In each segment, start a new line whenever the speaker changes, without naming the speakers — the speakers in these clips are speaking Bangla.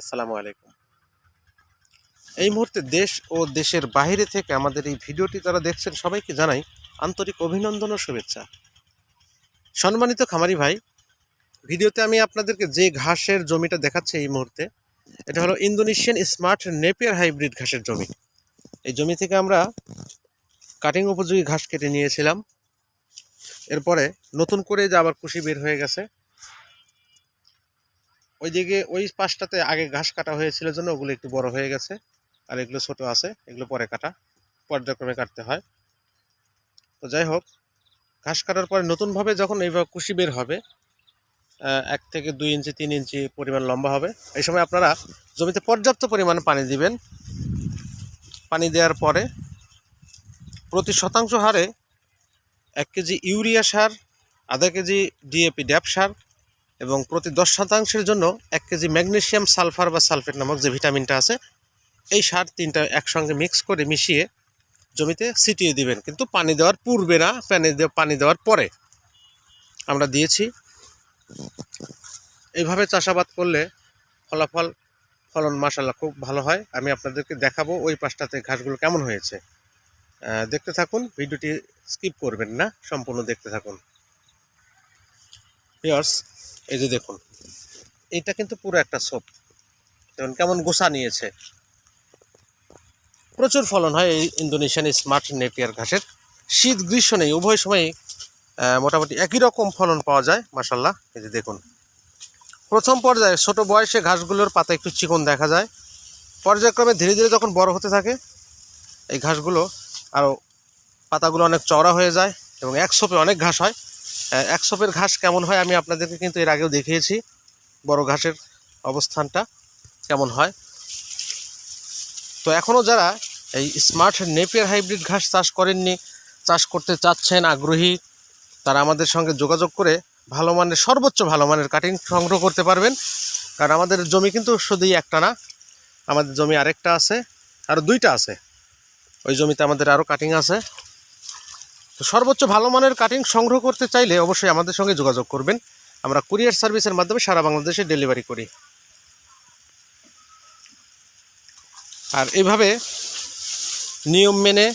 আসসালামু আলাইকুম। এই মুহূর্তে দেশ ও দেশের বাইরে থেকে আমাদের এই ভিডিওটি যারা দেখছেন, সবাইকে জানাই আন্তরিক অভিনন্দন ও শুভেচ্ছা। সম্মানিত খামারি ভাই, ভিডিওতে আমি আপনাদেরকে যে ঘাসের জমিটা দেখাচ্ছি এই মুহূর্তে, এটা হলো ইন্দোনেশিয়ান স্মার্ট নেপিয়ার হাইব্রিড ঘাসের জমি। এই জমি থেকে আমরা কাটিং উপযোগী ঘাস কেটে নিয়েছিলাম। এরপরে নতুন করে যে আবার কুশি বের হয়ে গেছে ওইদিকে ওই পাশটাতে আগে ঘাস কাটা হয়েছিল জন্য ওগুলো একটু বড় হয়ে গেছে। আর এগুলো ছোট আছে, এগুলো পরে কাটা, পর্যায়ক্রমে কাটতে হয়। তো যাই হোক, ঘাস কাটার পরে নতুনভাবে যখন এইভাবে কুশি বের হবে এক থেকে দুই ইঞ্চি, তিন ইঞ্চি পরিমাণ লম্বা হবে। এই সময় আপনারা জমিতে পর্যাপ্ত পরিমাণে পানি দিবেন। পানি দেওয়ার পরে প্রতি শতাংশ হারে এক কেজি ইউরিয়া সার, আধা কেজি ডিএপি ড্যাপ সার এবং প্রতি দশ শতাংশের জন্য এক কেজি ম্যাগনেশিয়াম সালফার বা সালফেট নামক যে ভিটামিনটা আছে, এই সার তিনটা একসঙ্গে মিক্স করে মিশিয়ে জমিতে ছিটিয়ে দিবেন। কিন্তু পানি দেওয়ার পূর্বে না, পানি পানি দেওয়ার পরে আমরা দিয়েছি। এইভাবে চাষাবাদ করলে ফলাফল, ফলন মাসাল্লাহ খুব ভালো হয়। আমি আপনাদেরকে দেখাবো ওই পাশটাতে ঘাসগুলো কেমন হয়েছে। দেখতে থাকুন, ভিডিওটি স্কিপ করবেন না, সম্পূর্ণ দেখতে থাকুন। পিয়ার্স এই যে দেখুন, এটা কিন্তু পুরো একটা সোপ দেখুন কেমন গোসা নিয়েছে। প্রচুর ফলন হয় এই ইন্দোনেশিয়ান স্মার্ট নেপিয়ার ঘাসের। শীত, গ্রীষ্ম নেই, উভয় সময়ই মোটামুটি একই রকম ফলন পাওয়া যায় মাসাল্লাহ এই যে দেখুন, প্রথম পর্যায়ে ছোট বয়সে ঘাসগুলোর পাতা একটু চিকন দেখা যায়। পর্যায়ক্রমে ধীরে ধীরে যখন বড় হতে থাকে, এই ঘাসগুলো আরও পাতাগুলো অনেক চওড়া হয়ে যায় এবং এক সোপে অনেক ঘাস হয়। এক সোপের ঘাস কেমন হয় আমি আপনাদেরকে কিন্তু এর আগেও দেখিয়েছি। বড় ঘাসের অবস্থানটা কেমন হয়। তো এখনও যারা এই স্মার্ট নেপিয়ার হাইব্রিড ঘাস চাষ করেননি, চাষ করতে চাচ্ছেন, আগ্রহী, তারা আমাদের সঙ্গে যোগাযোগ করে ভালো মানের, সর্বোচ্চ ভালো মানের কাটিং সংগ্রহ করতে পারবেন। কারণ আমাদের জমি কিন্তু শুধুই একটা না, আমাদের জমি আরেকটা আছে আরও দুইটা আছে। ওই জমিতে আমাদের আরও কাটিং আছে। তো সর্বোচ্চ ভালো মানের কাটিং সংগ্রহ করতে চাইলে অবশ্যই আমাদের সঙ্গে যোগাযোগ করবেন। আমরা কুরিয়ার সার্ভিসের মাধ্যমে সারা বাংলাদেশে ডেলিভারি করি। আর এভাবে নিয়ম মেনে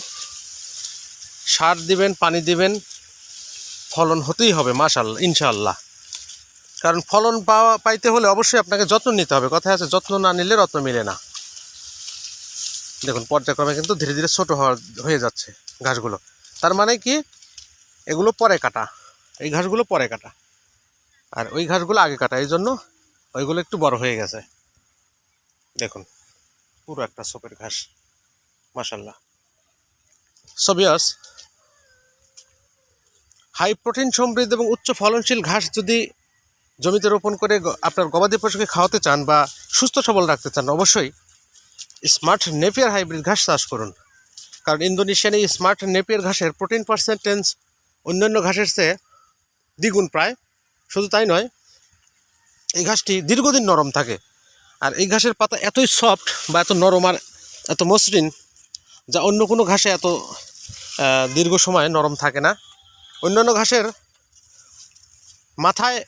সার দিবেন, পানি দিবেন, ফলন হতেই হবে মাশাল্লাহ ইনশাল্লাহ কারণ ফলন পাওয়া পাইতে হলে অবশ্যই আপনাকে যত্ন নিতে হবে। কথা আছে, যত্ন না নিলে রত্ন মিলে না। দেখুন, পর্যায়ক্রমে কিন্তু ধীরে ধীরে ছোট হওয়া হয়ে যাচ্ছে ঘাসগুলো তার মানে কি? এগুলো পরে কাটা। এই ঘাসগুলো পরে কাটা। আর ওই ঘাসগুলো আগে কাটা। এই জন্য ওইগুলো একটু বড় হয়ে গেছে। দেখুন, পুরো একটা সোপের ঘাস। মাসাল্লাহ সবিয়াস হাই প্রোটিন সমৃদ্ধ এবং উচ্চ ফলনশীল ঘাস যদি জমিতে রোপণ করে আপনার গবাদি পশুকে খাওয়াতে চান বা সুস্থ সবল রাখতে চান, অবশ্যই স্মার্ট নেপিয়ার হাইব্রিড ঘাস চাষ করুন। কারণ ইন্দোনেশিয়ান এই স্মার্ট নেপিয়ার ঘাসের প্রোটিন পার্সেন্টেজ অন্যান্য ঘাসের চেয়ে দ্বিগুণ প্রায়। শুধু তাই নয়, এই ঘাসটি দীর্ঘদিন নরম থাকে। আর এই ঘাসের পাতা এতই সফট বা এত নরম আর এত মসৃণ যা অন্য কোনো ঘাসে এত দীর্ঘ সময় নরম থাকে না। অন্যান্য ঘাসের মাথায়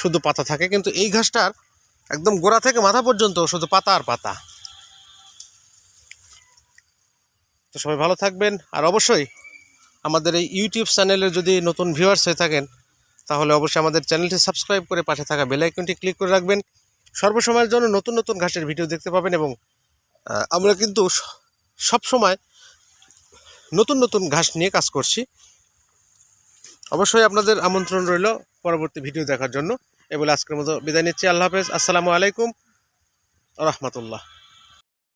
শুধু পাতা থাকে, কিন্তু এই ঘাসটার একদম গোড়া থেকে মাথা পর্যন্ত শুধু পাতা আর পাতা। তো সবাই ভালো থাকবেন। আর অবশ্যই আমাদের এই ইউটিউব চ্যানেলে যদি নতুন ভিউয়ার্স হয়ে থাকেন, তাহলে অবশ্যই আমাদের চ্যানেলটি সাবস্ক্রাইব করে পাশে থাকা বেল আইকনটি ক্লিক করে রাখবেন। সর্বসময়ের জন্য নতুন নতুন ঘাসের ভিডিও দেখতে পাবেন এবং আমরা কিন্তু সব সময় নতুন নতুন ঘাস নিয়ে কাজ করছি। অবশ্যই আপনাদের আমন্ত্রণ রইল পরবর্তী ভিডিও দেখার জন্য। এ আজকের মতো বিদায় নিচ্ছি। আল্লাহ হাফেজ। আসসালামু আলাইকুম। রহমতুল্লাহ।